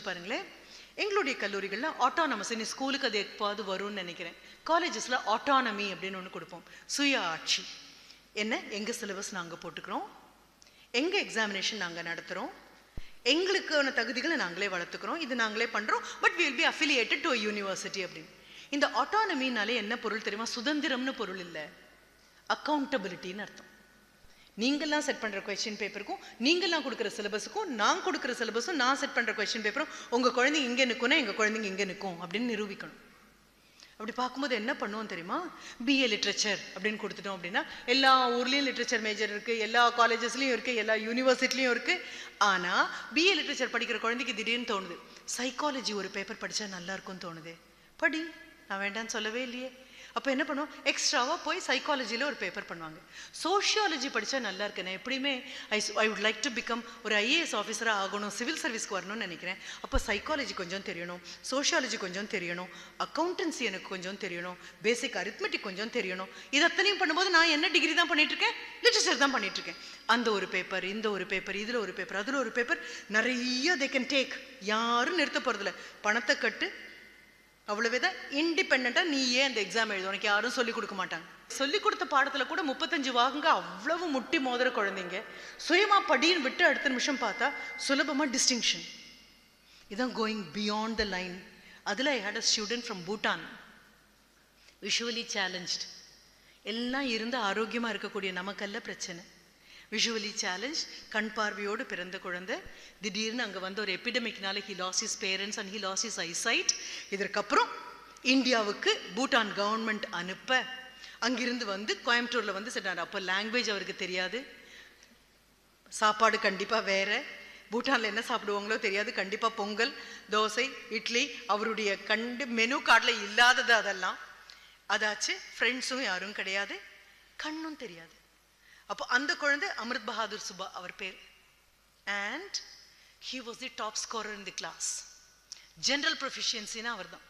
பாருங்களேன். எங்களுடைய கல்லூரிகளில் ஆட்டானமஸ் இனி ஸ்கூலுக்கு அது எப்போது வரும்னு நினைக்கிறேன். காலேஜஸ்ல ஆட்டானமி அப்படின்னு ஒன்று கொடுப்போம். சுய ஆட்சி. என்ன? எங்க சிலபஸ் நாங்கள் போட்டுக்கிறோம். எங்க எக்ஸாமினேஷன் நாங்கள் நடத்துகிறோம் எங்களுக்கான தகுதிகளை நாங்களே வளர்த்துக்கிறோம். இது நாங்களே பண்றோம். But will be affiliated to university அப்படின்னு. இந்த ஆட்டானமினாலே என்ன பொருள் தெரியுமா? சுதந்திரம்னு பொருள் இல்லை. அக்கௌண்டபிலிட்டின்னு அர்த்தம். நீங்கள்லாம் செட் பண்ணுற கொஸ்டின் பேப்பருக்கும் நீங்கள்லாம் கொடுக்குற சிலபஸுக்கும் நான் கொடுக்குற சிலபஸும் நான் செட் பண்ணுற கொஸ்டின் பேப்பரும் உங்கள் குழந்தைங்க இங்கே நிற்கும்னா எங்கள் குழந்தைங்க இங்கே நிற்கும் அப்படின்னு நிரூபிக்கணும். அப்படி பார்க்கும்போது என்ன பண்ணுவோம் தெரியுமா? பிஏ லிட்ரேச்சர் அப்படின்னு கொடுத்துட்டோம் அப்படின்னா எல்லா ஊர்லேயும் லிட்ரேச்சர் மேஜர் இருக்கு எல்லா காலேஜஸ்லையும் இருக்கு எல்லா யூனிவர்சிட்டிலையும் இருக்கு. ஆனால் பிஏ லிட்ரேச்சர் படிக்கிற குழந்தைக்கு திடீர்னு தோணுது சைக்காலஜி ஒரு பேப்பர் படிச்சா நல்லா இருக்கும்னு தோணுது. படி நான் வேண்டாம்னு சொல்லவே இல்லையே. அப்போ என்ன பண்ணுவோம் எக்ஸ்ட்ராவாக போய் சைக்காலஜியில் ஒரு பேப்பர் பண்ணுவாங்க. சோஷியாலஜி படித்தா நல்லா இருக்கு. நான் எப்படியுமே I I would like to become ஒரு ஐஏஎஸ் ஆஃபீஸராக ஆகணும். சிவில் சர்வீஸ்க்கு வரணும்னு நினைக்கிறேன். அப்போ சைக்காலஜி கொஞ்சம் தெரியணும். சோஷியாலஜி கொஞ்சம் தெரியணும். அக்கௌண்டன்சி எனக்கு கொஞ்சம் தெரியணும். பேசிக் அரித்மெட்டிக் கொஞ்சம் தெரியணும். இது அத்தனையும் பண்ணும்போது நான் என்ன டிகிரி தான் பண்ணிட்டு இருக்கேன்? லிட்ரேச்சர் தான் பண்ணிட்டு இருக்கேன். அந்த ஒரு பேப்பர் இந்த ஒரு பேப்பர் இதில் ஒரு பேப்பர் அதில் ஒரு பேப்பர் நிறைய தே கேன் டேக் யாரும் நிறுத்த போகிறதில்ல பணத்தை கட்டு அவ்வளவுதான். இண்டிபெண்ட்டாக ஏன் அந்த எக்ஸாம் எழுது. உனக்கு யாரும் சொல்லிக் கொடுக்க மாட்டாங்க. சொல்லிக் கொடுத்த பாடத்தில் கூட முப்பத்தஞ்சு வாகுங்க அவ்வளவு முட்டி மோதிர குழந்தைங்க. சுயமா படின்னு விட்டு அடுத்த நிமிஷம் பார்த்தா சுலபமாக டிஸ்டிங்ஷன் இதான் கோயிங் பியாண்ட் த லைன் அதில் I had a student from Bhutan visually challenged எல்லாம் இருந்து ஆரோக்கியமாக இருக்கக்கூடிய நமக்கல்ல பிரச்சனை. விஷுவலி சேலஞ்ச் கண் பார்வையோடு பிறந்த குழந்தை. திடீர்னு அங்கே வந்து ஒரு எபிடமிக்னால he lost his parents and he lost his eyesight இதற்கப்புறம் இந்தியாவுக்கு பூட்டான் கவர்மெண்ட் அனுப்ப. அங்கிருந்து வந்து கோயம்புத்தூரில் வந்து சென்றார். அப்போ லாங்குவேஜ் அவருக்கு தெரியாது. சாப்பாடு கண்டிப்பாக வேறு. பூட்டானில் என்ன சாப்பிடுவாங்களோ தெரியாது. கண்டிப்பாக பொங்கல் தோசை இட்லி அவருடைய கண்டு மெனு கார்டில் இல்லாதது அதெல்லாம். அதாச்சு ஃப்ரெண்ட்ஸும் யாரும் கிடையாது. கண்ணும் தெரியாது. அப்போ அந்த குழந்தை அமிர்த் பஹாதுர் சுபா அவர் பேர். And he was the top scorer in the class general ப்ரொஃபிஷியன்சின்னா அவர் தான்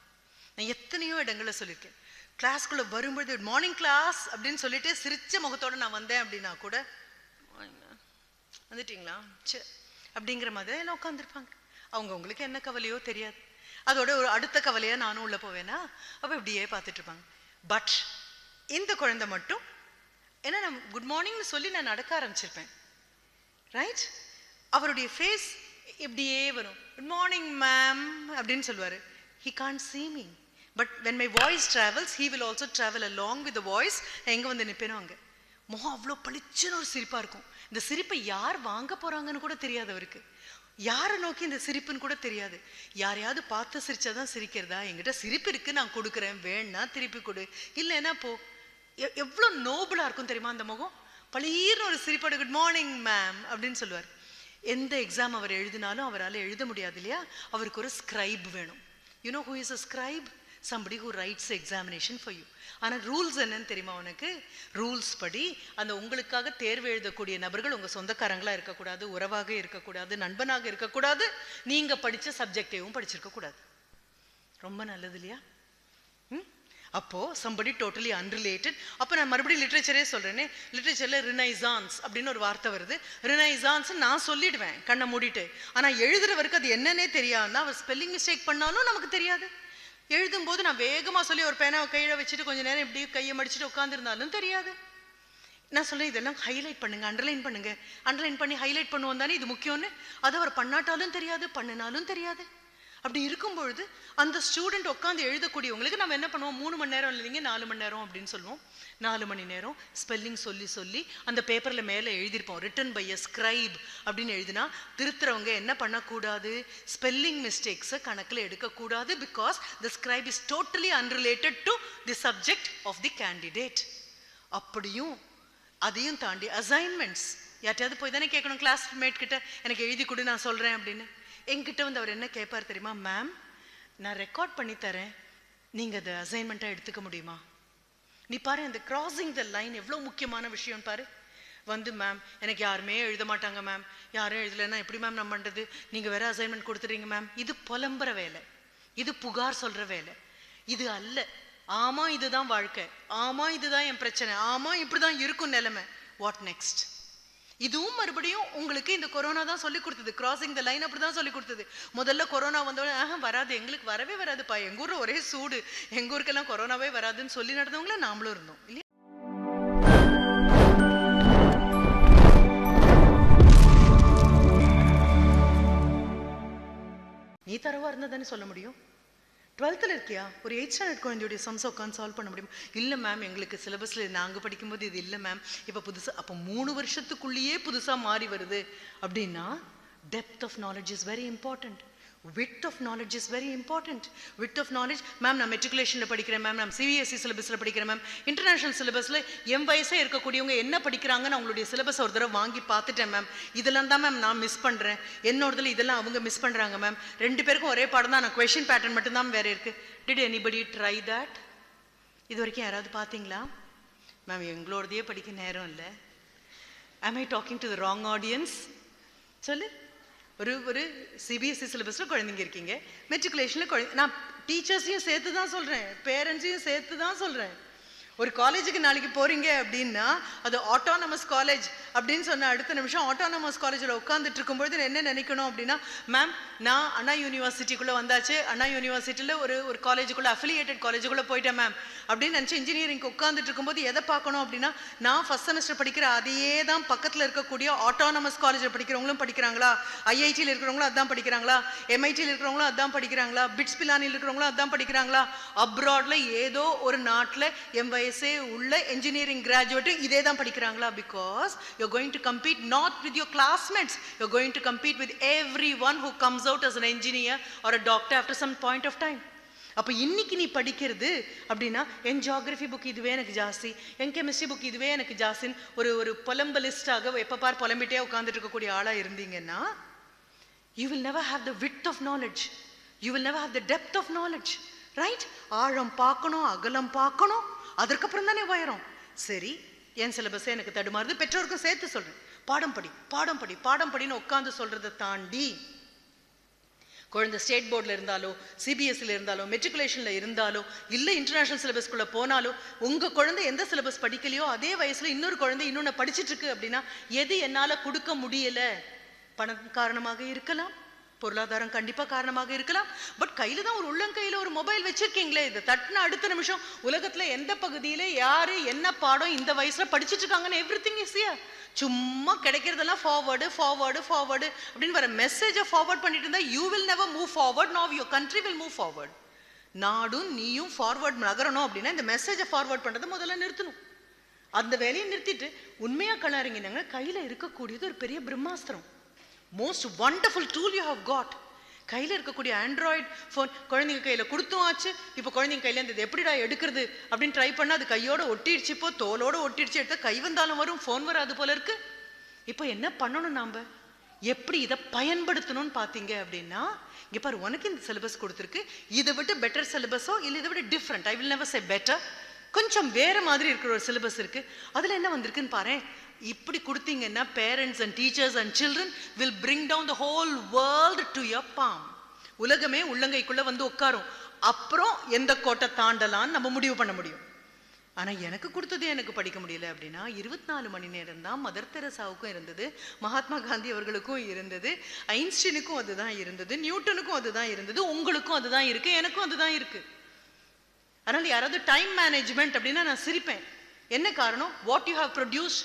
நான் எத்தனையோ இடங்களில் சொல்லியிருக்கேன். கிளாஸ்க்குள்ளே வரும்பொழுது மார்னிங் கிளாஸ் அப்படின்னு சொல்லிட்டு சிரிச்ச முகத்தோட நான் வந்தேன் அப்படின்னா கூட வந்துட்டீங்களா? சரி அப்படிங்கிற மாதிரி எல்லாம் உட்காந்துருப்பாங்க அவங்க உங்களுக்கு என்ன கவலையோ தெரியாது. அதோட ஒரு அடுத்த கவலையாக நானும் உள்ளே போவேனா? அப்போ இப்படியே பார்த்துட்டு இருப்பாங்க. பட் இந்த குழந்தை மட்டும் ஏன்னா நான் குட் மார்னிங்னு சொல்லி நான் நடக்க ஆரம்பிச்சிருப்பேன். ரைட் அவருடைய ஃபேஸ் இப்படியே வரும். குட் மார்னிங் மேம் அப்படின்னு சொல்லுவார். He can't see me but when my voice travels he will also travel along with voice நான் எங்கே வந்து நிற்பேனோ அங்கே. முகம் அவ்வளோ பளிச்சுன்னு ஒரு சிரிப்பாக இருக்கும். இந்த சிரிப்பை யார் வாங்க போகிறாங்கன்னு கூட தெரியாது அவருக்கு. யாரை நோக்கி இந்த சிரிப்புன்னு கூட தெரியாது. யாரையாவது பார்த்து சிரிச்சாதான் சிரிக்கிறதா? என்கிட்ட சிரிப்பு இருக்கு நான் கொடுக்குறேன். வேணா திருப்பி கொடு. இல்லைன்னா போ. எவ்வளோ நோபலாக இருக்கும் தெரியுமா அந்த முகம்? பளீர்னு ஒரு சிரிப்போட குட் மார்னிங் மேம் அப்படின்னு சொல்லுவார். எந்த எக்ஸாம் அவர் எழுதினாலும் அவரால் எழுத முடியாது இல்லையா? அவருக்கு ஒரு ஸ்கிரைப் வேணும். You know who is a scribe somebody who writes examination for you ஆனால் ஆனா ரூல்ஸ் என்னன்னு தெரியுமா உனக்கு? ரூல்ஸ் படி அந்த உங்களுக்காக தேர்வு எழுதக்கூடிய நபர்கள் உங்க சொந்தக்காரங்களா இருக்கக்கூடாது உறவாக இருக்கக்கூடாது நண்பனாக இருக்கக்கூடாது நீங்க படிச்ச சப்ஜெக்டையும் படிச்சிருக்கக்கூடாது. ரொம்ப நல்லது இல்லையா? ம்? அப்போது சம்படி டோட்டலி அன்ரிலேட்டட் அப்போ நான் மறுபடியும் லிட்ரேச்சரே சொல்கிறேனே லிட்ரேச்சரில் ரினைசான்ஸ் அப்படின்னு ஒரு வார்த்தை வருது. ரினைசான்ஸ் நான் சொல்லிடுவேன் கண்ணை மூடிட்டு. ஆனால் எழுதுறவருக்கு அது என்னன்னே தெரியாதுன்னா அவர் ஸ்பெல்லிங் மிஸ்டேக் பண்ணாலும் நமக்கு தெரியாது. எழுதும்போது நான் வேகமாக சொல்லி ஒரு பேனாவை கையில் வச்சுட்டு கொஞ்ச நேரம் இப்படி கையை மடிச்சுட்டு உட்காந்துருந்தாலும் தெரியாது. நான் சொல்றேன் இதெல்லாம் ஹைலைட் பண்ணுங்க அண்டர்லைன் பண்ணுங்க. அண்டர்லைன் பண்ணி ஹைலைட் பண்ணுவோம் தானே இது முக்கியம்னு. அது அவர் பண்ணாட்டாலும் தெரியாது பண்ணினாலும் தெரியாது. அப்படி இருக்கும்பொழுது அந்த ஸ்டூடெண்ட் உட்காந்து எழுதக்கூடியவங்களுக்கு நம்ம என்ன பண்ணுவோம்? மூணு மணி நேரம் இல்லைங்க நாலு மணி நேரம் அப்படின்னு சொல்லுவோம். நாலு மணி நேரம் ஸ்பெல்லிங் சொல்லி சொல்லி அந்த பேப்பரில் மேலே எழுதியிருப்போம். ரிட்டன் பை எ ஸ்கிரைப் அப்படின்னு எழுதினா திருத்துறவங்க என்ன பண்ணக்கூடாது? ஸ்பெல்லிங் மிஸ்டேக்ஸை கணக்கில் எடுக்கக்கூடாது because the scribe is totally unrelated to the subject of the candidate அப்படியும் அதையும் தாண்டி அசைன்மெண்ட்ஸ் யார்ட்டையாவது போய் தானே கேட்கணும் கிளாஸ்மேட் கிட்ட? எனக்கு எழுதி கொடு நான் சொல்கிறேன் அப்படின்னு. எங்கிட்ட வந்து அவர் என்ன கேட்பார் தெரியுமா? மேம் நான் ரெக்கார்ட் பண்ணி தரேன். நீங்க அதை அசைன்மெண்ட்டாக எடுத்துக்க முடியுமா? நீ பாரு அந்த கிராசிங் த லைன் எவ்வளோ முக்கியமான விஷயம் பாரு. வந்து மேம் எனக்கு யாருமே எழுத மாட்டாங்க மேம் யாரும் எழுதலைன்னா எப்படி மேம் நான் பண்றது? நீங்க வேற அசைன்மெண்ட் கொடுத்துறீங்க மேம் இது புலம்புற வேலை. இது புகார் சொல்ற வேலை. இது அல்ல. ஆமா இதுதான் வாழ்க்கை. ஆமா இதுதான் என் பிரச்சனை. ஆமா இப்படிதான் இருக்கும் நிலைமை. வாட் நெக்ஸ்ட் இதுவும் மறுபடியும் உங்களுக்கு இந்த கொரோனா தான் சொல்லி கொடுத்தது. கிராசிங் த லைன் அப்படி தான் சொல்லி கொடுத்தது. முதல்ல கொரோனா வந்தோடனே வராது. எங்களுக்கு வரவே வராதுப்பா. எங்கள் ஊரில் ஒரே சூடு. எங்கள் ஊருக்கெல்லாம் கொரோனாவே வராதுன்னு சொல்லி நடந்தவங்கள நாமளும் இருந்தோம். இல்லையா? நீ தரவா இருந்தா தானே சொல்ல முடியும்? டுவெல்த்தில் இருக்கியா? ஒரு எயிட் ஸ்டாண்டர்ட் குழந்தையுடைய சம்ஸ் உட்காந்து சால்வ் பண்ண முடியும். இல்லை மேம் எங்களுக்கு சிலபஸில் நாங்கள் படிக்கும்போது இது இல்லை மேம் இப்போ புதுசாக அப்போ மூணு வருஷத்துக்குள்ளேயே புதுசாக மாறி வருது. அப்படின்னா depth of knowledge is very important width of knowledge is very important width of knowledge ma'am நான் மெட்ரிகுலேஷனில் படிக்கிறேன் மேம் நான் சிபிஎஸ்சி சிலபஸில் படிக்கிறேன் மேம் இன்டர்நேஷனல் சிலபஸில் என் வயசே இருக்கக்கூடியவங்க என்ன படிக்கிறாங்கன்னு அவங்களுடைய சிலபஸ் ஒரு தடவை வாங்கி பார்த்துட்டேன் மேம் இதெல்லாம் தான் மேம் நான் மிஸ் பண்ணுறேன் என்னோடதுல இதெல்லாம் அவங்க மிஸ் பண்ணுறாங்க மேம் ரெண்டு பேருக்கும் ஒரே பாடம் தான். நான் கொஷின் பேட்டர்ன் மட்டும்தான் வேறு இருக்குது டிட் எனிபடி ட்ரை தட் இது வரைக்கும் யாராவது பார்த்தீங்களா? மேம் எங்களோடதையே படிக்க நேரம் இல்லை. Am I talking to the wrong audience சொல்லு. ஒரு ஒரு சிபிஎஸ்சி சிலபஸில் குழந்தைங்க இருக்கீங்க. மெட்ரிகுலேஷனில் குழந்தை நான் டீச்சர்ஸையும் சேர்த்து தான் சொல்கிறேன் பேரண்ட்ஸையும் சேர்த்து தான் சொல்கிறேன் ஒரு காலேஜுக்கு நாளைக்கு போறீங்க அப்படின்னா அது ஆட்டோனமஸ் காலேஜ் அப்படின்னு சொன்ன அடுத்த நிமிஷம் ஆட்டோனமஸ் காலேஜில் உட்காந்துட்டு இருக்கும்பொழுது என்ன நினைக்கணும் அப்படின்னா மேம் நான் அண்ணா யூனிவர்சிட்டிக்குள்ளே வந்தாச்சு. அண்ணா யூனிவர்சிட்டியில் ஒரு ஒரு காலேஜுக்குள்ளே அஃபிலியேட்டட் காலேஜுக்குள்ளே போயிட்டேன் மேம் அப்படின்னு நினச்சி இன்ஜினியரிங்க்கு உட்காந்துட்டு இருக்கும்போது எதை பார்க்கணும் அப்படின்னா நான் ஃபஸ்ட் செமஸ்டர் படிக்கிற அதையே தான் பக்கத்தில் இருக்கக்கூடிய ஆட்டோனமஸ் காலேஜில் படிக்கிறவங்களும் படிக்கிறாங்களா? ஐஐடியில் இருக்கிறவங்களும் அதான் படிக்கிறாங்களா? எம்ஐடியில் இருக்கிறவங்களும் அதான் படிக்கிறாங்களா? பிட்ஸ் பிலானியில் இருக்கிறவங்களும் அதான் படிக்கிறாங்களா? அப்ராட்ல ஏதோ ஒரு நாட்டில் எம்ஐ வயசே உள்ள இன்ஜினியரிங் கிராஜுவேட்டும் இதே தான் படிக்கிறாங்களா? Because you going to compete not with your classmates you going to compete with everyone who comes out as an engineer or a doctor after some point of time அப்போ இன்னைக்கு நீ படிக்கிறது அப்படின்னா என் ஜியாகிரஃபி புக் இதுவே எனக்கு ஜாஸ்தி. என் chemistry book இதுவே எனக்கு ஜாஸ்தின்னு ஒரு ஒரு புலம்பலிஸ்டாக எப்போ பார் புலம்பிட்டே உட்காந்துட்டு இருக்கக்கூடிய ஆளாக இருந்தீங்கன்னா you will never have the width of knowledge you will never have the depth of knowledge right ஆழம் பார்க்கணும் அகலம் பார்க்கணும். அதற்கப்புறம் தானே உயரம். சரி என் சிலபஸ் எனக்கு தடுமாறுது பெற்றோருக்கும் சேர்த்து சொல்றேன். பாடம் படி பாடம் படி பாடம் படின்னு உட்காந்து சொல்றதை தாண்டி குழந்தை ஸ்டேட் போர்டில் இருந்தாலோ சிபிஎஸ்சியில் இருந்தாலோ மெட்ரிகுலேஷனில் இருந்தாலோ இல்லை இன்டர்நேஷனல் சிலபஸ்க்குள்ளே போனாலோ உங்கள் குழந்தை எந்த சிலபஸ் படிக்கலையோ அதே வயசில் இன்னொரு குழந்தை இன்னொன்று படிச்சிட்டு இருக்கு அப்படின்னா எது என்னால் கொடுக்க முடியல? பணம் காரணமாக இருக்கலாம். பொருளாதாரம் கண்டிப்பாக காரணமாக இருக்கலாம். பட் கையில் தான் ஒரு உள்ளங்கையில் ஒரு மொபைல் வச்சிருக்கீங்களே. இதை தட்டின அடுத்த நிமிஷம் உலகத்தில் எந்த பகுதியில் யார் என்ன பாடம் இந்த வயசில் படிச்சுட்டு இருக்காங்கன்னு எவ்ரி திங் ஈஸியா சும்மா கிடைக்கிறதெல்லாம் ஃபார்வர்டு ஃபார்வர்டு ஃபார்வர்டு அப்படின்னு வர மெசேஜை ஃபார்வர்ட் பண்ணிட்டு இருந்தா you will never move forward now your country will move forward நாடும் நீயும் ஃபார்வர்ட் நகரணும் அப்படின்னா இந்த மெசேஜை ஃபார்வர்ட் பண்ணுறதை முதல்ல நிறுத்தணும். அந்த வேலையை நிறுத்திட்டு உண்மையாக கலாரிங்கன்னாங்க கையில் இருக்கக்கூடியது ஒரு பெரிய பிரம்மாஸ்திரம். Most wonderful tool you have got கையில் இருக்கக்கூடிய ஆண்ட்ராய்ட் ஃபோன் குழந்தைங்க கையில் கொடுத்தும் ஆச்சு. இப்போ குழந்தைங்க கையில் இது எப்படிடா எடுக்கிறது அப்படின்னு ட்ரை பண்ணால் அது கையோட ஒட்டிடுச்சு இப்போ தோலோட ஒட்டிடுச்சு எடுத்தால் கை வந்தாலும் வரும் ஃபோன் வராது போல இருக்கு. இப்போ என்ன பண்ணணும் நாம்? எப்படி இதை பயன்படுத்தணும்னு பார்த்தீங்க அப்படின்னா இங்கே பாரு உனக்கு இந்த சிலபஸ் கொடுத்துருக்கு. இதை விட்டு பெட்டர் சிலபஸோ இல்லை இதை விட different I will never say better கொஞ்சம் வேற மாதிரி இருக்கிற ஒரு சிலபஸ் இருக்கு. அதில் என்ன வந்திருக்குன்னு பாரு இப்படி கொடுத்தீங்கன்னா parents and teachers and children will bring down the whole world to your palm உலகமே உள்ளங்கைக்குள்ள வந்து உட்காரும். அப்புறம் எந்த கோட்டை தாண்டலான்னு நம்ம முடிவு பண்ண முடியும். ஆனால் எனக்கு கொடுத்ததே எனக்கு படிக்க முடியல அப்படின்னா இருபத்தி நாலு மணி நேரம் தான் மதர் தெரசாவுக்கும் இருந்தது மகாத்மா காந்தி அவர்களுக்கும் இருந்தது ஐன்ஸ்டீனுக்கும் அதுதான் இருந்தது நியூட்டனுக்கும் அதுதான் இருந்தது உங்களுக்கும் அதுதான் இருக்குது எனக்கும் அதுதான் இருக்குது அதனால் யாராவது டைம் மேனேஜ்மெண்ட் அப்படின்னா நான் சிரிப்பேன். என்ன காரணம்? What you have produce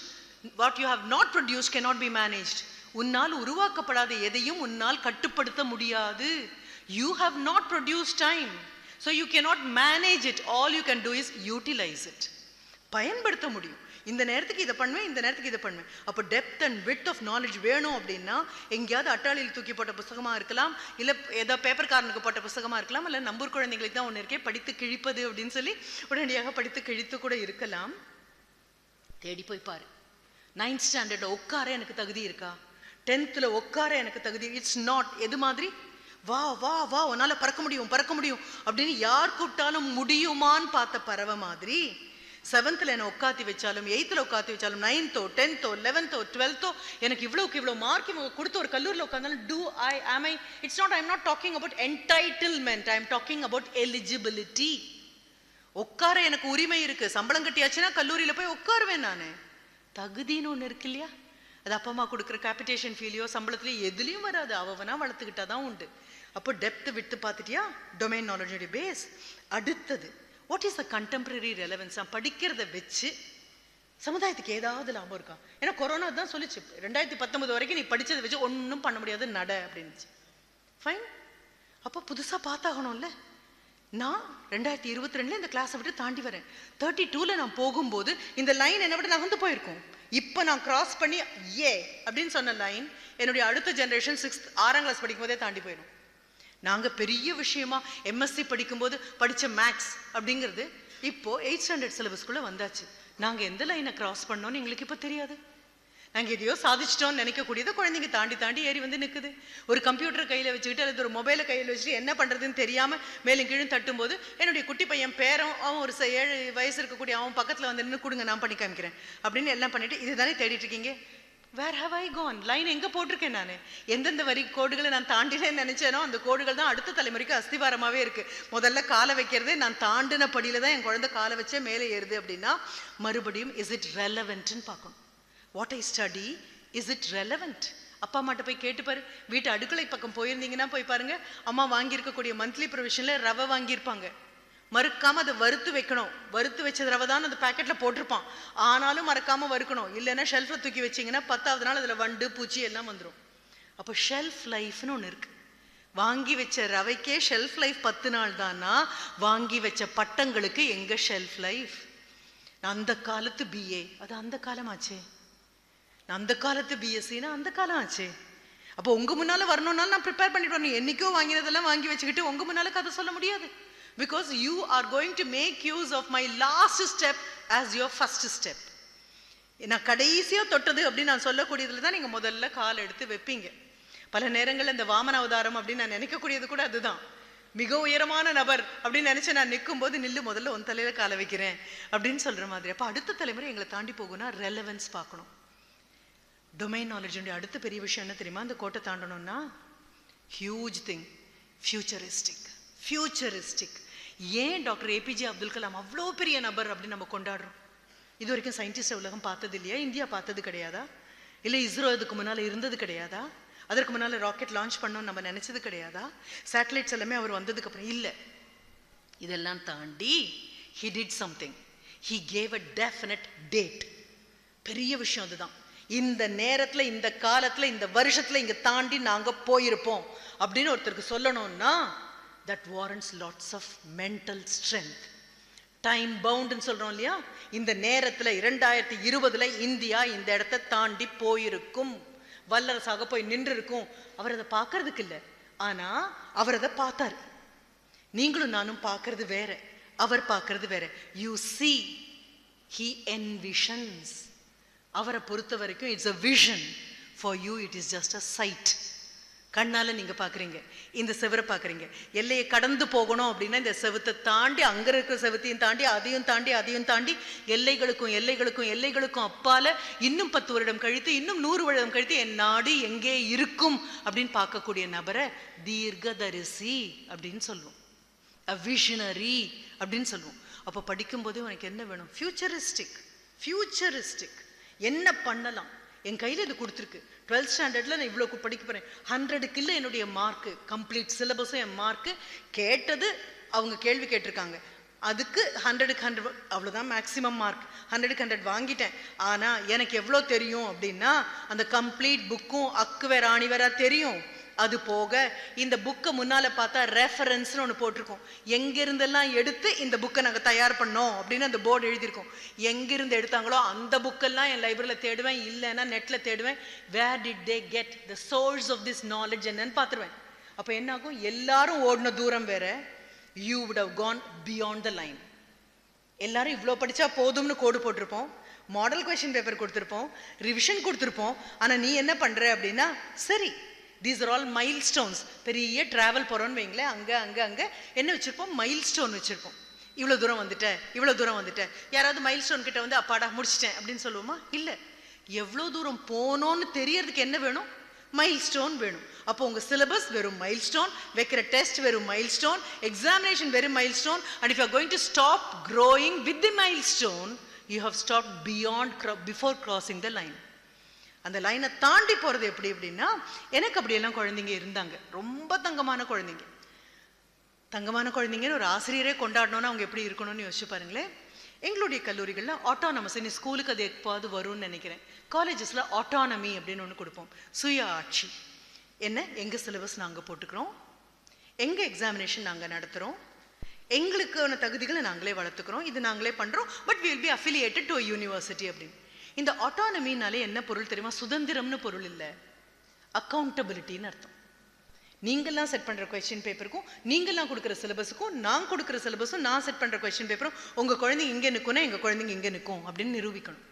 what you have not produce cannot be managed உன்னால் உருவாக்கப்படாத எதையும் உன்னால் கட்டுப்படுத்த முடியாது. You have not produce time so you can not manage it all you can do is utilise it பயன்படுத்த முடியும். இந்த நேரத்துக்கு இதை பண்ணுவேன் இந்த நேரத்துக்கு இதை பண்ணுவேன். அப்போ depth and width of knowledge வேணும் அப்படின்னா எங்கேயாவது அட்டாளியில் தூக்கி போட்ட புத்தகமாக இருக்கலாம் இல்லை ஏதோ பேப்பர்காரனுக்கு போட்ட புத்தகமாக இருக்கலாம் இல்லை நம்பூர் குழந்தைங்களுக்கு தான் ஒன்று இருக்கே படித்து கிழிப்பது அப்படின்னு சொல்லி உடனடியாக படித்து கிழித்து கூட இருக்கலாம். தேடி போய் பாரு. நைன்த் ஸ்டாண்டர்டில் உட்கார எனக்கு தகுதி இருக்கா? டென்த்தில் உட்கார எனக்கு தகுதி இட்ஸ் நாட் எது மாதிரி? வா வா வா உன்னால் பறக்க முடியும் பறக்க முடியும் அப்படின்னு யார் கூப்பிட்டாலும் முடியுமான்னு பார்த்த பறவை மாதிரி செவன்த்தில் என்னை உட்காத்தி வச்சாலும் எயித்தில் உட்காத்தி வச்சாலும் நைன்த்தோ டென்த்தோ லெவன்த்தோ டுவெல்த்தோ எனக்கு இவ்வளோக்கு இவ்வளோ மார்க் இவங்க கொடுத்து ஒரு கல்லூரியில் உட்காந்தாலும் do I am I it's not I'm not talking about entitlement I am talking about eligibility உட்கார எனக்கு உரிமை இருக்குது சம்பளம் கட்டியாச்சுன்னா கல்லூரியில் போய் உட்காருவேன் நான். தகுதின்னு ஒன்று இருக்கு இல்லையா? அது அப்பா அம்மா கொடுக்குற கேபிட்டேஷன் ஃபீலியோ சம்பளத்துலையோ எதுலேயும் வராது. அவனா வளர்த்துக்கிட்டா தான் உண்டு. அப்போ டெப்த் விட்டு பார்த்துட்டியா? டொமைன் நாலேஜோடைய பேஸ் அடுத்தது what is the contemporary relevance படிக்கிறத வச்சு சமுதாயத்துக்கு ஏதாவது லாபம் இருக்கா? ஏன்னா கொரோனா தான் சொல்லிச்சு. ரெண்டாயிரத்தி பத்தொன்பது வரைக்கும் நீ படித்ததை வச்சு ஒன்றும் பண்ண முடியாது நட அப்படின்னுச்சு. ஃபைன் அப்போ புதுசாக பார்த்தாகணும்ல. நான் ரெண்டாயிரத்தி இருபத்தி ரெண்டில் இந்த கிளாஸை விட்டு தாண்டி வரேன். தேர்ட்டி டூவில் நான் போகும்போது இந்த லைன் என்னை விட நகர்ந்து போயிருக்கோம். இப்போ நான் கிராஸ் பண்ணி ஏ அப்படின்னு சொன்ன லைன் என்னுடைய அடுத்த ஜென்ரேஷன் சிக்ஸ்த் ஆறாம் கிளாஸ் படிக்கும் போதே தாண்டி போயிடும். நாங்கள் பெரிய விஷயமா எம்எஸ்சி படிக்கும்போது படித்த மேக்ஸ் அப்படிங்கிறது இப்போ எயிட் ஸ்டாண்டர்ட் சிலபஸ்க்குள்ளே வந்தாச்சு. நாங்கள் எந்த லைனை கிராஸ் பண்ணோன்னு எங்களுக்கு இப்போ தெரியாது. நாங்கள் எதையோ சாதிச்சிட்டோம்னு நினைக்கக்கூடியதை குழந்தைங்க தாண்டி தாண்டி ஏறி வந்து நிற்குது ஒரு கம்ப்யூட்டர் கையில் வச்சுக்கிட்டு அல்லது ஒரு மொபைலை கையில் வச்சுட்டு என்ன பண்ணுறதுன்னு தெரியாமல் மேலும் கீழும் தட்டும்போது என்னுடைய குட்டி பையன் பேரும் அவன் ஒரு ஏழு வயசு இருக்கக்கூடிய அவன் பக்கத்தில் வந்து நின்று கொடுங்க நான் பண்ணி காமிக்கிறேன். அப்படின்னு எல்லாம் பண்ணிட்டு இதுதானே தேடிட்டு இருக்கீங்க? Where have I gone line எங்கே போட்டிருக்கேன் நான்? எந்தெந்த வரி கோடுகளை நான் தாண்டினேன்னு நினச்சேனோ அந்த கோடுகள் தான் அடுத்த தலைமுறைக்கு அஸ்திவாரமாகவே இருக்குது முதல்ல காலை வைக்கிறது நான் தாண்டின படியில் தான் என் குழந்தை காலை வச்சே மேலே ஏறுது அப்படின்னா மறுபடியும் இஸ் இட் ரெலவென்ட்னு பார்க்கணும். What I study is it relevant அப்பா அம்மாட்ட போய் கேட்டு பாரு. வீட்டு அடுக்களை பக்கம் போயிருந்தீங்கன்னா போய் பாருங்க. அம்மா வாங்கியிருக்கக்கூடிய மந்த்லி ப்ரொவிஷனில் ரவை வாங்கியிருப்பாங்க. மறுக்காம அதை வறுத்து வைக்கணும். வறுத்து வச்ச ரவை தான் அந்த பேக்கெட்ல போட்டிருப்பான். ஆனாலும் மறக்காம வறுக்கணும். இல்லைன்னா ஷெல்ஃப்ல தூக்கி வச்சீங்கன்னா பத்தாவது நாள் அதுல வண்டு பூச்சி எல்லாம் வந்துடும் அப்போ ஷெல்ஃப் லைஃப்னு ஒன்று இருக்கு. வாங்கி வச்ச ரவைக்கே ஷெல்ஃப் லைஃப் பத்து நாள் தானா வாங்கி வச்ச பட்டங்களுக்கு எங்க ஷெல்ஃப் லைஃப் அந்த காலத்து பிஏ அது அந்த காலமாச்சே. அந்த காலத்து பிஎஸ்சினா அந்த காலம் ஆச்சே அப்போ உங்க முன்னால வரணும்னாலும் நான் ப்ரிப்பேர் பண்ணிட்டு வரணும் என்னைக்கோ வாங்கினதெல்லாம் வாங்கி வச்சுக்கிட்டு உங்க முன்னால கதை சொல்ல முடியாது. Because you are going to make use of my last step as your first step நான் கடைசியாக தொட்டது அப்படின்னு நான் சொல்லக்கூடியதில் தான் நீங்கள் முதல்ல கால் எடுத்து வைப்பீங்க. பல நேரங்களில் இந்த வாமன அவதாரம் அப்படின்னு நான் நினைக்கக்கூடியது கூட அதுதான். மிக உயரமான நபர் அப்படின்னு நினச்சி நான் நிற்கும் போது நில்லு முதல்ல உன் தலையில் காலை வைக்கிறேன் அப்படின்னு சொல்கிற மாதிரி. அப்போ அடுத்த தலைமுறை எங்களை தாண்டி போகும்னா ரெலவென்ஸ் பார்க்கணும். டொமைன் நாலேஜுடைய அடுத்த பெரிய விஷயம் என்ன தெரியுமா? அந்த கோட்டை தாண்டணும்னா ஹியூஜ் திங் ஃபியூச்சரிஸ்டிக் ஃபியூச்சரிஸ்டிக் ஏன் டாக்டர் ஏபிஜே அப்துல் கலாம் அவ்வளோ பெரிய நபர் அப்படின்னு நம்ம கொண்டாடுறோம்? இது வரைக்கும் சயின்டிஸ்ட் உலகம் பார்த்தது இல்லையா? இந்தியா பார்த்தது கிடையாதா? இல்லை இஸ்ரோ இதுக்கு முன்னால் இருந்தது கிடையாதா? அதற்கு முன்னால் ராக்கெட் லான்ச் பண்ணோம்னு நம்ம நினச்சது கிடையாதா? சேட்டலைட்ஸ் எல்லாமே அவர் வந்ததுக்கப்புறம் இல்லை. இதெல்லாம் தாண்டி he did something he gave a definite date பெரிய விஷயம் அதுதான். இந்த நேரத்தில் இந்த காலத்தில் இந்த வருஷத்தில் இங்கே தாண்டி நாங்கள் போயிருப்போம் அப்படின்னு ஒருத்தருக்கு சொல்லணும்னா that warrants lots of mental strength time பவுண்டுன்னு சொல்கிறோம் இல்லையா? இந்த நேரத்தில் இரண்டாயிரத்தி இருபதில் இந்தியா இந்த இடத்த தாண்டி போயிருக்கும். வல்லரசாக போய் நின்று இருக்கும் அவர் அதை பார்க்கறதுக்கு இல்லை. ஆனால் அவர் அதை பார்த்தாரு. நீங்களும் நானும் பார்க்கறது வேற. அவர் பார்க்கறது வேற. யூ see என் விஷன்ஸ் அவரை பொறுத்த வரைக்கும் it's a vision for you it is just a sight கண்ணால் நீங்கள் பார்க்குறீங்க இந்த செவரை பார்க்குறீங்க எல்லையை கடந்து போகணும் அப்படின்னா இந்த செவத்தை தாண்டி அங்கே இருக்கிற செவத்தையும் தாண்டி அதையும் தாண்டி அதையும் தாண்டி எல்லைகளுக்கும் எல்லைகளுக்கும் எல்லைகளுக்கும் அப்பால இன்னும் பத்து வருடம் கழித்து இன்னும் நூறு வருடம் கழித்து என் நாடு எங்கே இருக்கும் அப்படின்னு பார்க்கக்கூடிய நபரை தீர்க்கதரிசி அப்படின்னு சொல்லுவோம். அ விஷனரி அப்படின்னு சொல்லுவோம். அப்போ படிக்கும்போதே உனக்கு என்ன வேணும்? ஃபியூச்சரிஸ்டிக் ஃபியூச்சரிஸ்டிக் என்ன பண்ணலாம்? என் கையில் இது கொடுத்துருக்கு. டுவெல்த் ஸ்டாண்டர்டில் நான் இவ்வளோ படிக்க போகிறேன் ஹண்ட்ரடுக்கு இல்லை என்னுடைய மார்க்கு கம்ப்ளீட் சிலபஸும் என் மார்க்கு கேட்டது அவங்க கேள்வி கேட்டிருக்காங்க. அதுக்கு ஹண்ட்ரடுக்கு ஹண்ட்ரட் அவ்வளோதான் மேக்ஸிமம் மார்க் ஹண்ட்ரடுக்கு ஹண்ட்ரட் வாங்கிட்டேன். ஆனால் எனக்கு எவ்வளோ தெரியும் அப்படின்னா அந்த கம்ப்ளீட் புக்கும் அக்கு வேற ஆணி வேற தெரியும். அது போக இந்த புக்கை முன்னால பார்த்தா ரெஃபரன்ஸ்னு ஒன்று போட்டிருக்கோம். எங்கிருந்தெல்லாம் எடுத்து இந்த புக்கை நாங்கள் தயார் பண்ணோம் அப்படின்னு அந்த போர்டு எழுதியிருக்கோம். எங்கிருந்து எடுத்தாங்களோ அந்த புக்கெல்லாம் என் லைப்ரரியில் தேடுவேன். இல்லைன்னா நெட்டில் தேடுவேன். Where did they get the source of this knowledge என்னன்னு பார்த்துருவேன். அப்போ என்ன ஆகும் எல்லாரும் ஓடின தூரம் வேற. You would have gone beyond the line எல்லாரும் இவ்வளோ படித்தா போதும்னு கோடு போட்டிருப்போம். மாடல் கொஷின் பேப்பர் கொடுத்துருப்போம். ரிவிஷன் கொடுத்துருப்போம். ஆனால் நீ என்ன பண்ணுற அப்படின்னா சரி these are all milestones பெரிய ட்ராவல் போகிறோன்னு வைங்களேன் அங்கே அங்கே அங்கே. என்ன வச்சுருப்போம்? மைல் ஸ்டோன் வச்சுருப்போம். இவ்வளோ தூரம் வந்துட்டேன் இவ்வளோ தூரம் வந்துட்டேன். யாராவது மைல் ஸ்டோன் கிட்ட வந்து அப்பாடா முடிச்சிட்டேன் அப்படின்னு சொல்லுவோமா? இல்லை. எவ்வளோ தூரம் போனோன்னு தெரியறதுக்கு என்ன வேணும்? மைல் ஸ்டோன் வேணும். அப்போ உங்க சிலபஸ் வெறும் மைல் ஸ்டோன் வைக்கிற டெஸ்ட் வெறும் மைல் ஸ்டோன் எக்ஸாமினேஷன் வெறும் milestone and if are going to stop growing with the milestone you have stop beyond before crossing the line அந்த லைனை தாண்டி போகிறது எப்படி அப்படின்னா எனக்கு அப்படியெல்லாம் குழந்தைங்க இருந்தாங்க. ரொம்ப தங்கமான குழந்தைங்க. தங்கமான குழந்தைங்கன்னு ஒரு ஆசிரியரே கொண்டாடணும்னா அவங்க எப்படி இருக்கணும்னு யோசிச்சு பாருங்களேன். எங்களுடைய கல்லூரிகளில் ஆட்டானமஸ் இனி ஸ்கூலுக்கு அது எப்போது வரும்னு நினைக்கிறேன். காலேஜஸில் ஆட்டானமி அப்படின்னு ஒன்று கொடுப்போம். சுய ஆட்சி. என்ன? எங்கள் சிலபஸ் நாங்கள் போட்டுக்கிறோம். எங்கள் எக்ஸாமினேஷன் நாங்கள் நடத்துகிறோம் எங்களுக்கான தகுதிகளை நாங்களே வளர்த்துக்கிறோம். இது நாங்களே பண்ணுறோம் but will be affiliated to university அப்படின்னு. இந்த ஆட்டானமினாலே என்ன பொருள் தெரியுமா? சுதந்திரம்னு பொருள் இல்லை. அக்கௌண்டபிலிட்டின்னு அர்த்தம். நீங்கள்லாம் செட் பண்ணுற கொஸ்டின் பேப்பருக்கும் நீங்கள்லாம் கொடுக்குற சிலபஸுக்கும் நான் கொடுக்குற சிலபஸும் நான் செட் பண்ணுற கொஸ்டின் பேப்பரும் உங்கள் குழந்தைங்க இங்கே நிற்கும்னா எங்கள் குழந்தைங்க இங்கே நிற்கும் அப்படின்னு நிரூபிக்கணும்.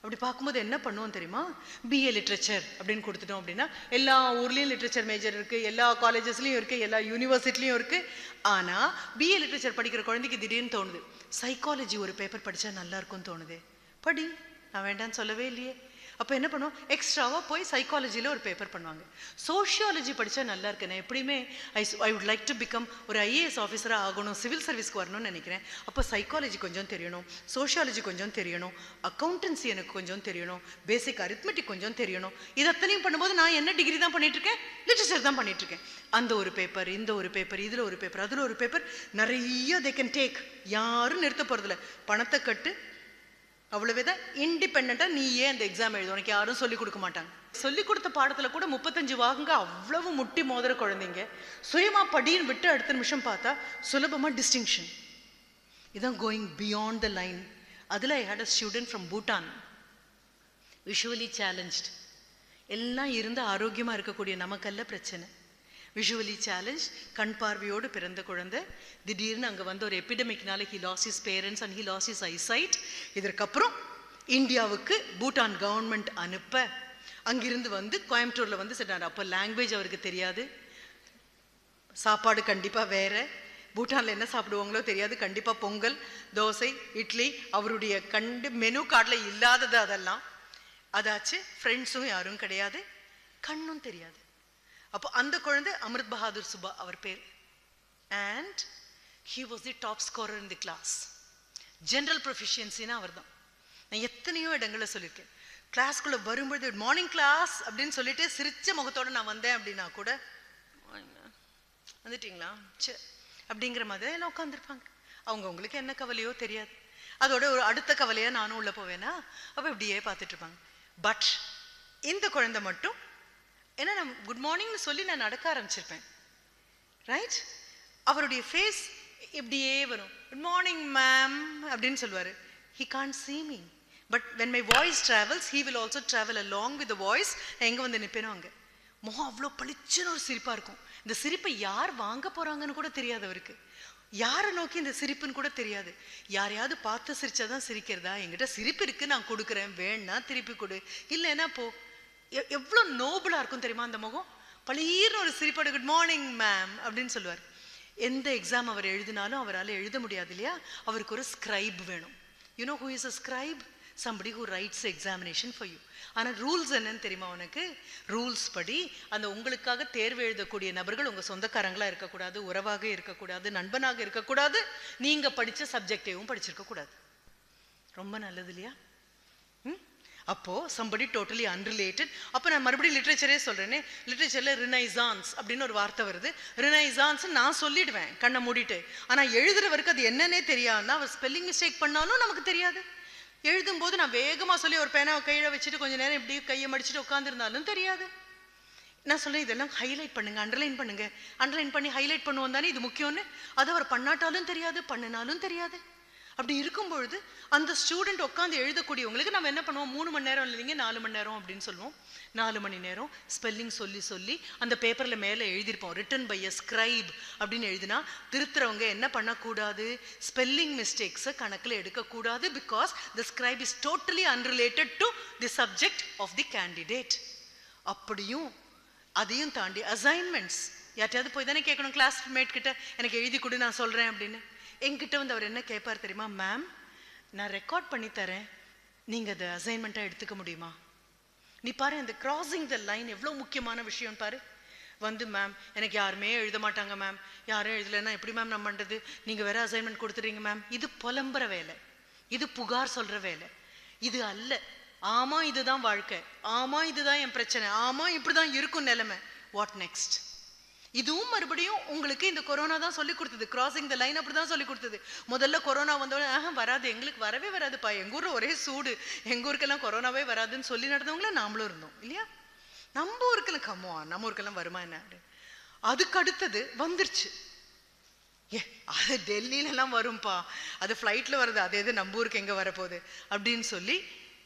அப்படி பார்க்கும்போது என்ன பண்ணுவோம் தெரியுமா? பிஏ லிட்ரேச்சர் அப்படின்னு கொடுத்துட்டோம் அப்படின்னா எல்லா ஊர்லேயும் லிட்ரேச்சர் மேஜர் இருக்குது எல்லா காலேஜஸ்லேயும் இருக்குது எல்லா யூனிவர்சிட்டிலையும் இருக்குது ஆனால் பிஏ லிட்ரேச்சர் படிக்கிற குழந்தைக்கு திடீர்னு தோணுது. சைக்காலஜி ஒரு பேப்பர் படித்தா நல்லா இருக்கும்னு தோணுது. படி. நான் வேண்டாம்னு சொல்லவே இல்லையே. அப்போ என்ன பண்ணுவோம் எக்ஸ்ட்ராவாக போய் சைக்காலஜியில் ஒரு பேப்பர் பண்ணுவாங்க. சோஷியாலஜி படித்தா நல்லா இருக்கு. நான் எப்படியுமே I I would like to become ஒரு ஐஏஎஸ் ஆஃபீஸராக ஆகணும். சிவில் சர்வீஸ்க்கு வரணும்னு நினைக்கிறேன். அப்போ சைக்காலஜி கொஞ்சம் தெரியணும். சோஷியாலஜி கொஞ்சம் தெரியணும். அக்கௌண்டன்சி எனக்கு கொஞ்சம் தெரியணும். பேசிக் அரித்மெட்டிக் கொஞ்சம் தெரியணும். இது அத்தனையும் பண்ணும்போது நான் என்ன டிகிரி தான் பண்ணிட்டு இருக்கேன்? லிட்ரேச்சர் தான் பண்ணிட்டு இருக்கேன். அந்த ஒரு பேப்பர் இந்த ஒரு பேப்பர் இதில் ஒரு பேப்பர் அதில் ஒரு பேப்பர் நிறைய தே கேன் டேக் யாரும் நிறுத்த போகிறதில்ல பணத்தை கட்டு அவ்வளவுதான். இண்டிபெண்ட்டாக நீ ஏன் அந்த எக்ஸாம் எழுது. உனக்கு யாரும் சொல்லிக் கொடுக்க மாட்டாங்க. சொல்லிக் கொடுத்த பாடத்தில் கூட முப்பத்தஞ்சு வாகுங்க அவ்வளவு முட்டி மோதிர குழந்தைங்க. சுயமா படின்னு விட்டு அடுத்த நிமிஷம் பார்த்தா சுலபமாக டிஸ்டிங்ஷன் இதான் கோயிங் பியாண்ட் த லைன் அதில் I had a student from Bhutan visually challenged எல்லாம் இருந்து ஆரோக்கியமாக இருக்கக்கூடிய நமக்கல்ல பிரச்சனை. விஷுவலி சேலஞ்ச் கண் பார்வையோடு பிறந்த குழந்தை. திடீர்னு அங்கே வந்து ஒரு எபிடமிக்னால he lost his parents and he lost his eyesight இதற்கப்புறம் இந்தியாவுக்கு பூட்டான் கவர்மெண்ட் அனுப்ப. அங்கிருந்து வந்து கோயம்புத்தூரில் வந்து செட்டார் அப்போ லாங்குவேஜ் அவருக்கு தெரியாது. சாப்பாடு கண்டிப்பாக வேறு. பூட்டானில் என்ன சாப்பிடுவாங்களோ தெரியாது. கண்டிப்பாக பொங்கல் தோசை இட்லி அவருடைய கண்டு மெனு கார்டில் இல்லாதது அதெல்லாம். அதாச்சு ஃப்ரெண்ட்ஸும் யாரும் கிடையாது. கண்ணும் தெரியாது. அப்போ அந்த குழந்தை அமிர்த் பஹாதுர் சுபா அவர் பேர். And he was the top scorer in the class general ப்ரொஃபிஷியன்சின்னா அவர் தான் நான் எத்தனையோ இடங்களில் சொல்லியிருக்கேன். கிளாஸ்க்குள்ளே வரும்பொழுது மார்னிங் கிளாஸ் அப்படின்னு சொல்லிட்டு சிரிச்ச முகத்தோட நான் வந்தேன் அப்படின்னா கூட வந்துட்டீங்களா? சரி அப்படிங்கிற மாதிரி எல்லாம் உட்காந்துருப்பாங்க அவங்க உங்களுக்கு என்ன கவலையோ தெரியாது. அதோட ஒரு அடுத்த கவலையாக நானும் உள்ள போவேனா? அப்போ இப்படியே பார்த்துட்டு இருப்பாங்க. பட் இந்த குழந்தை மட்டும் ஏன்னா நான் குட் மார்னிங்னு சொல்லி நான் நடக்க ஆரம்பிச்சிருப்பேன். ரைட் அவருடைய ஃபேஸ் இப்படியே வரும். குட் மார்னிங் மேம் அப்படின்னு சொல்லுவார். He can't see me but when my voice travels he will also travel along with voice நான் எங்கே வந்து நிற்பேனோ அங்கே. முகம் அவ்வளோ பளிச்சுன்னு ஒரு சிரிப்பாக இருக்கும். இந்த சிரிப்பை யார் வாங்க போகிறாங்கன்னு கூட தெரியாது அவருக்கு. யாரை நோக்கி இந்த சிரிப்புன்னு கூட தெரியாது. யாரையாவது பார்த்து சிரிச்சாதான் சிரிக்கிறதா? என்கிட்ட சிரிப்பு இருக்கு நான் கொடுக்குறேன். வேணா திருப்பி கொடு. இல்லைன்னா போ. எவ்வளோ நோபலாக இருக்கும் தெரியுமா அந்த முகம்? பளீர்னு ஒரு சிரிப்போட குட் மார்னிங் மேம் அப்படின்னு சொல்லுவார். எந்த எக்ஸாம் அவர் எழுதினாலும் அவரால் எழுத முடியாது இல்லையா? அவருக்கு ஒரு ஸ்கிரைப் வேணும். You know who is a scribe somebody who writes examination for you ஆனால் ரூல்ஸ் என்னன்னு தெரியுமா உனக்கு? ரூல்ஸ் படி அந்த உங்களுக்காக தேர்வு எழுதக்கூடிய நபர்கள் உங்கள் சொந்தக்காரங்களா இருக்கக்கூடாது உறவாக இருக்கக்கூடாது நண்பனாக இருக்கக்கூடாது நீங்கள் படித்த சப்ஜெக்டையும் படிச்சிருக்கக்கூடாது. ரொம்ப நல்லது இல்லையா? அப்போது சம்படி டோட்டலி அன்ரிலேட்டட் அப்போ நான் மறுபடியும் லிட்ரேச்சரே சொல்கிறேனே லிட்ரேச்சரில் ரினைசான்ஸ் அப்படின்னு ஒரு வார்த்தை வருது. ரினைசான்ஸ் நான் சொல்லிடுவேன் கண்ணை மூடிட்டு. ஆனால் எழுதுறவருக்கு அது என்னன்னே தெரியாதுன்னா அவர் ஸ்பெல்லிங் மிஸ்டேக் பண்ணாலும் நமக்கு தெரியாது. எழுதும்போது நான் வேகமாக சொல்லி ஒரு பேனாவை கையில் வச்சுட்டு கொஞ்ச நேரம் இப்படி கையை மடிச்சுட்டு உட்காந்துருந்தாலும் தெரியாது. நான் சொல்கிறேன் இதெல்லாம் ஹைலைட் பண்ணுங்க அண்டர்லைன் பண்ணுங்க. அண்டர்லைன் பண்ணி ஹைலைட் பண்ணுவோம் தானே இது முக்கியம்னு. அது அவர் பண்ணாட்டாலும் தெரியாது பண்ணினாலும் தெரியாது. அப்படி இருக்கும்பொழுது அந்த ஸ்டூடெண்ட் உட்காந்து எழுதக்கூடியவங்களுக்கு நம்ம என்ன பண்ணுவோம்? மூணு மணி நேரம் இல்லைங்க நாலு மணி நேரம் அப்படின்னு சொல்லுவோம். நாலு மணி நேரம் ஸ்பெல்லிங் சொல்லி சொல்லி அந்த பேப்பரில் மேலே எழுதியிருப்போம். ரிட்டன் பை எ ஸ்கிரைப் அப்படின்னு எழுதினா திருத்துறவங்க என்ன பண்ணக்கூடாது? ஸ்பெல்லிங் மிஸ்டேக்ஸை கணக்கில் எடுக்கக்கூடாது because the scribe is totally unrelated to the subject of the candidate அப்படியும் அதையும் தாண்டி அசைன்மெண்ட்ஸ் யார்ட்டையாவது போய் தானே கேட்கணும் கிளாஸ்மேட் கிட்ட? எனக்கு எழுதி கொடு நான் சொல்கிறேன் அப்படின்னு. என்கிட்ட வந்து அவர் என்ன கேட்பார் தெரியுமா? மேம் நான் ரெக்கார்ட் பண்ணி தரேன். நீங்கள் அதை அசைன்மெண்ட்டாக எடுத்துக்க முடியுமா? நீ பாரு அந்த கிராசிங் த லைன் எவ்வளோ முக்கியமான விஷயம் பாரு. வந்து மேம் எனக்கு யாருமே எழுத மாட்டாங்க மேம் யாரும் எழுதலைன்னா எப்படி மேம் நான் பண்ணுறது நீங்கள் வேற அசைன்மெண்ட் கொடுத்துறீங்க மேம் இது புலம்புற வேலை. இது புகார் சொல்கிற வேலை. இது அல்ல. ஆமா இதுதான் வாழ்க்கை. ஆமா இதுதான் என் பிரச்சனை. ஆமா இப்படிதான் இருக்கும் நிலைமை. வாட் நெக்ஸ்ட் இதுவும் மறுபடியும் உங்களுக்கு இந்த கொரோனா தான் சொல்லி கொடுத்தது. கிராசிங் த லைன் அப்படி தான் சொல்லி கொடுத்தது. முதல்ல கொரோனா வந்தோடனே ஆஹா வராது. எங்களுக்கு வரவே வராதுப்பா. எங்க ஒரே சூடு. எங்கூருக்கெல்லாம் கொரோனாவே வராதுன்னு சொல்லி நடந்தவங்கள நாமளும் இருந்தோம். இல்லையா? நம்ம ஊருக்கெல்லாம் கம்மோ நம்ம ஊருக்கெல்லாம் வருமா என்ன அதுக்கு அடுத்தது வந்துருச்சு. ஏ அது டெல்லியிலலாம் வரும்பா. அது ஃப்ளைட்டில் வருது. அதே இது நம்ம ஊருக்கு எங்கே வரப்போகுது? அப்படின்னு சொல்லி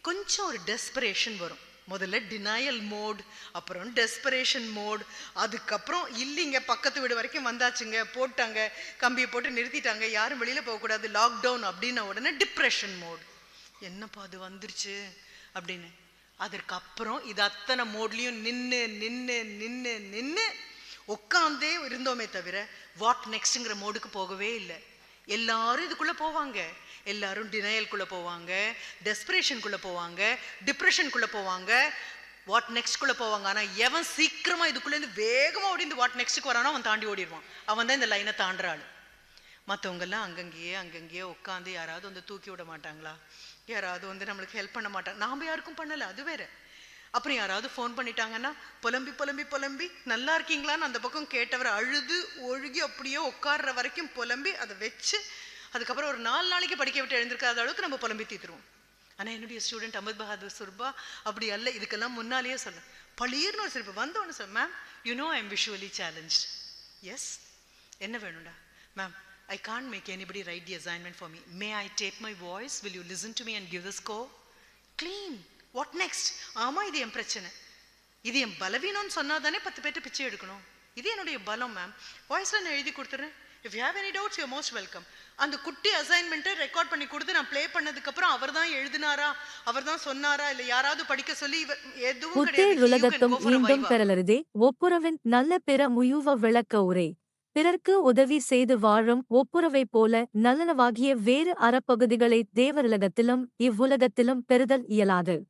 கொஞ்சம் ஒரு டெஸ்பரேஷன் வரும். முதல்ல டினாயல் மோட் அப்புறம் டெஸ்பரேஷன் மோட் அதுக்கப்புறம் இல்லைங்க பக்கத்து வீடு வரைக்கும் வந்தாச்சுங்க போட்டாங்க கம்பியை போட்டு நிறுத்திட்டாங்க யாரும் வெளியில் போகக்கூடாது லாக்டவுன் அப்படின்ன உடனே டிப்ரெஷன் மோட் என்னப்பா அது வந்துருச்சு? அப்படின்னு. அதற்கப்புறம் இது அத்தனை மோட்லேயும் நின்று நின்று நின்று நின்று உட்காந்தே இருந்தோமே தவிர வாட் நெக்ஸ்ட்டுங்கிற மோடுக்கு போகவே இல்லை. எல்லாரும் இதுக்குள்ளே போவாங்க. எல்லாரும் டினயல்குள்ளே போவாங்க டெஸ்பிரேஷனுக்குள்ளே போவாங்க டிப்ரெஷனுக்குள்ளே போவாங்க. வாட் நெக்ஸ்ட்குள்ளே போவாங்க? ஆனா எவன் சீக்கிரமா இதுக்குள்ள இருந்து வேகமா ஓடி இந்த வாட் நெக்ஸ்ட்டுக்கு வரானோ அவன் தாண்டி ஓடிடுவான் அவன் தான் இந்த லைனை தாண்டுறாள் மற்றவங்கெல்லாம் மத்தவங்க எல்லாம் அங்கங்கேயே அங்கங்கேயே உட்காந்து யாராவது வந்து தூக்கி விட மாட்டாங்களா? யாராவது வந்து நம்மளுக்கு ஹெல்ப் பண்ண மாட்டாங்க நாம யாருக்கும் பண்ணல அது வேற. அப்புறம் யாராவது ஃபோன் பண்ணிட்டாங்கன்னா புலம்பி புலம்பி புலம்பி நல்லா இருக்கீங்களான்னு அந்த பக்கம் கேட்டவர் அழுது ஒழுகி அப்படியே உட்கார்ற வரைக்கும் புலம்பி அதை வச்சு அதுக்கப்புறம் ஒரு நாலு நாளைக்கு படிக்க விட்டு எழுந்திருக்காத அளவுக்கு நம்ம புலம்பி தீத்துருவோம். ஆனால் என்னுடைய ஸ்டூடெண்ட் அமித் பஹாதூர் சுர்பா அப்படி அல்ல. இதுக்கெல்லாம் முன்னாலேயே சொல்ல. பளீர்னு ஒரு சிறப்பு வந்தோன்னு சொல்ல ma'am you know I am visually challenged yes என்ன வேணும்டா? Ma'am I can make anybody write the assignment for me may I take my voice will you listen to me and give the score clean what next ஆமாம் இது என் பிரச்சனை. இது என் பலவீனம்னு சொன்னா தானே பத்து பேர்ட்ட பிச்சை எடுக்கணும்? இது என்னுடைய பலம் மேம் வாய்ஸில் நான் எழுதி கொடுத்துறேன். If you have any doubts you most welcome அந்த குட்டி அசைன்மெண்ட்டை ரெக்கார்ட் பண்ணி கொடுத்து நான் ப்ளே பண்ணதுக்கு அப்புறம் அவர் தான் எழுதினாரா? அவர் தான் சொன்னாரா? இல்ல யாராவது படிக்க சொல்லி எதுவும் can உலகத்தும் viva. பெறலருதே. ஒப்புரவின் நல்ல பிற முயுவ விளக்க உரை. பிறர்க்கு உதவி செய்து வாழும் ஒப்புரவைப் போல நல்லனவாகிய வேறு அறப்பகுதிகளை தேவருலகத்திலும் இவ்வுலகத்திலும் பெறுதல் இயலாது.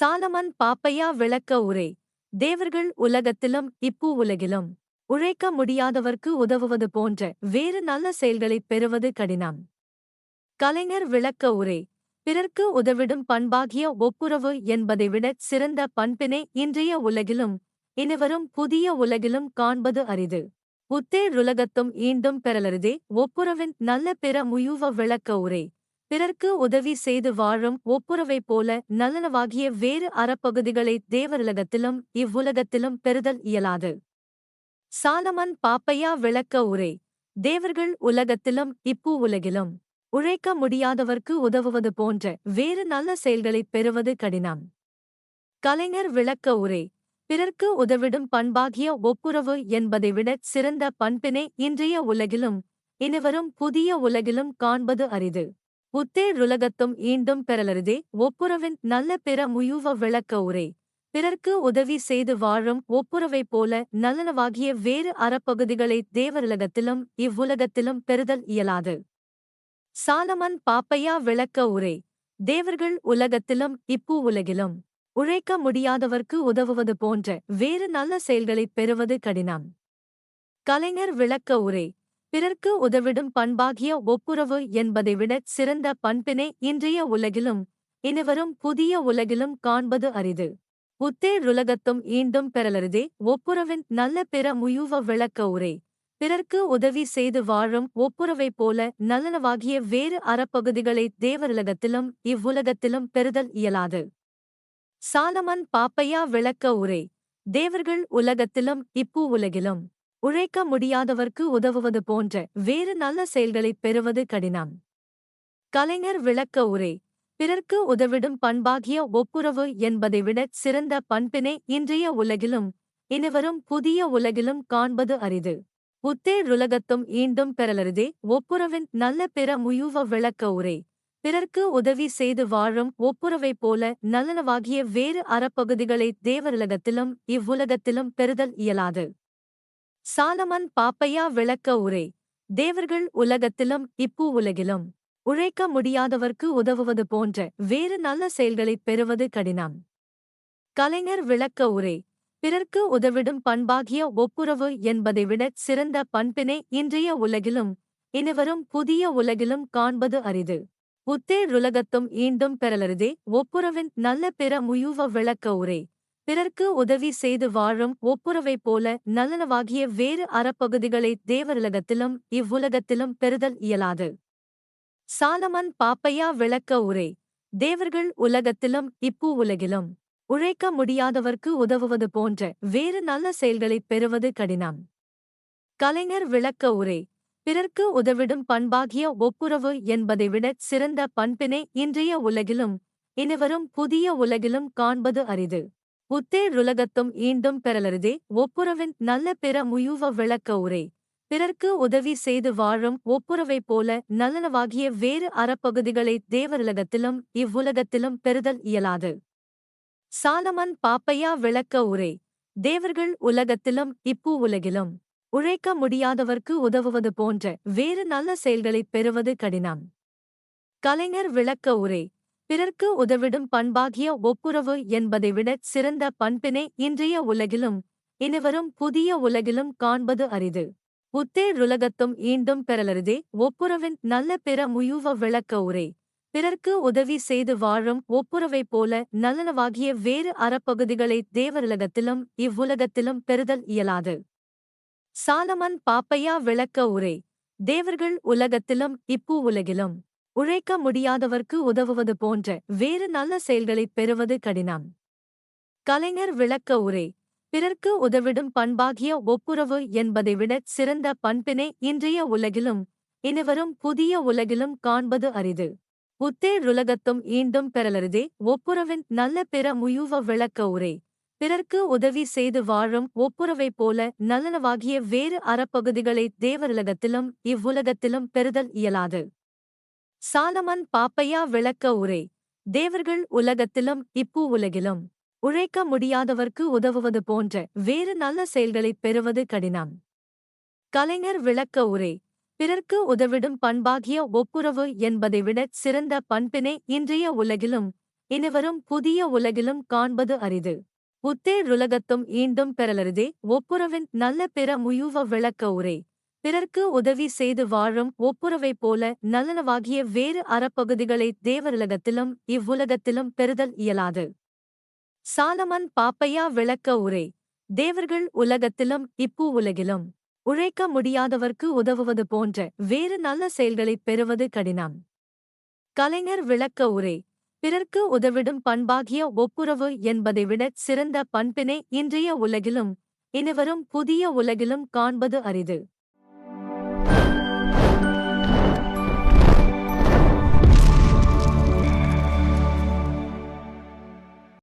சாலமன் பாப்பையா விளக்க உரை. தேவர்கள் உலகத்திலும் இப்பூ உலகிலும். உழைக்க முடியாதவர்க்கு உதவுவது போன்ற வேறு நல்ல செயல்களைப் பெறுவது கடினம். கலைஞர் விளக்க உரை பிறர்க்கு உதவிடும் பண்பாகிய ஒப்புரவு என்பதை விட சிறந்த பண்பினை இன்றைய உலகிலும் இனிவரும் புதிய உலகிலும் காண்பது அரிது. உத்தேருலகத்தும் ஈண்டும் பெறலருதே ஒப்புரவின் நல்ல பிற முயுவ விளக்க உரை பிறர்க்கு உதவி செய்து வாழும் ஒப்புரவைப் போல நல்லனவாகிய வேறு அறப்பகுதிகளை தேவருலகத்திலும் இவ்வுலகத்திலும் பெறுதல் இயலாது. சாலமன் பாப்பையா விளக்க உரை. தேவர்கள் உலகத்திலும் இப்பூ உலகிலும் உழைக்க முடியாதவர்க்கு உதவுவது போன்ற வேறு நல்ல செயல்களைப் பெறுவது கடினம். கலைஞர் விளக்க உரை. பிறர்க்கு உதவிடும் பண்பாகிய ஒப்புரவு என்பதை விட சிறந்த பண்பினை இன்றைய உலகிலும் இனிவரும் புதிய உலகிலும் காண்பது அரிது. உத்தேருலகத்தும் ஈண்டும் பெறலருதே ஒப்புரவின் நல்ல பிற முயுவ விளக்க உரை. பிறர்க்கு உதவி செய்து வாழும் ஒப்புரவைப் போல நல்லனவாகிய வேறு அறப்பகுதிகளை தேவருலகத்திலும் இவ்வுலகத்திலும் பெறுதல் இயலாது. சாலமன் பாப்பையா விளக்க உரை தேவர்கள் உலகத்திலும் இப்பூ உலகிலும். உழைக்க முடியாதவர்க்கு உதவுவது போன்ற வேறு நல்ல செயல்களைப் பெறுவது கடினம். கலைஞர் விளக்க உரை பிறர்க்கு உதவிடும் பண்பாகிய ஒப்புரவு என்பதை விட சிறந்த பண்பினை இன்றைய உலகிலும் இனிவரும் புதிய உலகிலும் காண்பது அரிது. உத்தேருலகத்தும் ஈண்டும் பெறலருதே. ஒப்புரவின் நல்ல பிற முயுவ விளக்க உரை. பிறர்க்கு உதவி செய்து வாழும் ஒப்புரவைப் போல நல்லனவாகிய வேறு அறப்பகுதிகளை தேவருலகத்திலும் இவ்வுலகத்திலும் பெறுதல் இயலாது. சாலமன் பாப்பையா விளக்க உரை. தேவர்கள் உலகத்திலும் இப்பூ உலகிலும். உழைக்க முடியாதவர்க்கு உதவுவது போன்ற வேறு நல்ல செயல்களைப் பெறுவது கடினம். கலைஞர் விளக்க உரை. பிறர்க்கு உதவிடும் பண்பாகிய ஒப்புரவு என்பதை விட சிறந்த பண்பினை இன்றைய உலகிலும் இனிவரும் புதிய உலகிலும் காண்பது அரிது. உத்தேருலகத்தும் ஈண்டும் பெறலருதே ஒப்புரவின் நல்ல பிற முயுவ விளக்க உரை. பிறர்க்கு உதவி செய்து வாழும் ஒப்புரவைப் போல நல்லனவாகிய வேறு அறப்பகுதிகளை தேவருலகத்திலும் இவ்வுலகத்திலும் பெறுதல் இயலாது. சாலமன் பாப்பையா விளக்க உரை. தேவர்கள் உலகத்திலும் இப்பூ உலகிலும். உழைக்க முடியாதவர்க்கு உதவுவது போன்ற வேறு நல்ல செயல்களைப் பெறுவது கடினம். கலைஞர் விளக்க உரை பிறர்க்கு உதவிடும் பண்பாகிய ஒப்புரவு என்பதை விட சிறந்த பண்பினை இன்றைய உலகிலும் இனிவரும் புதிய உலகிலும் காண்பது அரிது. உத்தேருலகத்தும் ஈண்டும் பெறலருதே ஒப்புரவின் நல்ல பிற முயுவ விளக்க உரை பிறர்க்கு உதவி செய்து வாழும் ஒப்புரவைப் போல நல்லனவாகிய வேறு அறப்பகுதிகளை தேவருலகத்திலும் இவ்வுலகத்திலும் பெறுதல் இயலாது. சாலமன் பாப்பையா விளக்க உரை. தேவர்கள் உலகத்திலும் இப்பு உலகிலும். உழைக்க முடியாதவர்க்கு உதவுவது போன்ற வேறு நல்ல செயல்களைப் பெறுவது கடினம். கலைஞர் விளக்க உரை. பிறர்க்கு உதவிடும் பண்பாகிய ஒப்புரவு என்பதை விட சிறந்த பண்பினை இன்றைய உலகிலும் இனிவரும் புதிய உலகிலும் காண்பது அரிது. உத்தேருலகத்தும் ஈண்டும் பெறலருதே ஒப்புரவின் நல்ல பிற முயுவ விளக்க உரை. பிறர்க்கு உதவி செய்து வாழும் ஒப்புரவைப் போல நல்லனவாகிய வேறு அறப்பகுதிகளை தேவருலகத்திலும் இவ்வுலகத்திலும் பெறுதல் இயலாது. சாலமன் பாப்பையா விளக்க உரை. தேவர்கள் உலகத்திலும் இப்பூ உலகிலும். உழைக்க முடியாதவர்க்கு உதவுவது போன்ற வேறு நல்ல செயல்களைப் பெறுவது கடினம். கலைஞர் விளக்க உரை. பிறர்க்கு உதவிடும் பண்பாகிய ஒப்புரவு என்பதை விட சிறந்த பண்பினை இன்றைய உலகிலும் இனிவரும் புதிய உலகிலும் காண்பது அரிது. உத்தேருலகத்தும் ஈண்டும் பெறலருதே ஒப்புரவின் நல்ல பிற முயுவ விளக்க உரை. பிறர்க்கு உதவி செய்து வாழும் ஒப்புரவைப் போல நல்லனவாகிய வேறு அறப்பகுதிகளை தேவருலகத்திலும் இவ்வுலகத்திலும் பெறுதல் இயலாது. சாலமன் பாப்பையா விளக்க உரை தேவர்கள் உலகத்திலும் இப்பூ உலகிலும். உழைக்க முடியாதவர்க்கு உதவுவது போன்ற வேறு நல்ல செயல்களைப் பெறுவது கடினம். கலைஞர் விளக்க உரை பிறர்க்கு உதவிடும் பண்பாகிய ஒப்புரவு என்பதை விட சிறந்த பண்பினை இன்றைய உலகிலும் இனிவரும் புதிய உலகிலும் காண்பது அரிது. உத்தேருலகத்தும் ஈண்டும் பெறலருதே ஒப்புரவின் நல்ல பிற முயுவ விளக்க உரை. பிறர்க்கு உதவி செய்து வாழும் ஒப்புரவைப் போல நல்லனவாகிய வேறு அறப்பகுதிகளை தேவருலகத்திலும் இவ்வுலகத்திலும் பெறுதல் இயலாது. சாலமன் பாப்பையா விளக்க உரை. தேவர்கள் உலகத்திலும் இப்பு உலகிலும். உழைக்க முடியாதவர்க்கு உதவுவது போன்ற வேறு நல்ல செயல்களைப் பெறுவது கடினம். கலைஞர் விளக்க உரை பிறர்க்கு உதவிடும் பண்பாகிய ஒப்புரவு என்பதை விட சிறந்த பண்பினை இன்றைய உலகிலும் இனிவரும் புதிய உலகிலும் காண்பது அரிது. உத்தேருலகத்தும் ஈண்டும் பெறலருதே ஒப்புரவின் நல்ல பிற முயுவ விளக்க உரை பிறர்க்கு உதவி செய்து வாழும் ஒப்புரவைப் போல நல்லனவாகிய வேறு அறப்பகுதிகளை தேவருலகத்திலும் இவ்வுலகத்திலும் பெறுதல் இயலாது. சாலமன் பாப்பையா விளக்க உரை. தேவர்கள் உலகத்திலும் இப்பூ உலகிலும். உழைக்க முடியாதவர்க்கு உதவுவது போன்ற வேறு நல்ல செயல்களைப் பெறுவது கடினம். கலைஞர் விளக்க உரை. பிறர்க்கு உதவிடும் பண்பாகிய ஒப்புரவு என்பதை விட சிறந்த பண்பினை இன்றைய உலகிலும் இனிவரும் புதிய உலகிலும் காண்பது அரிது.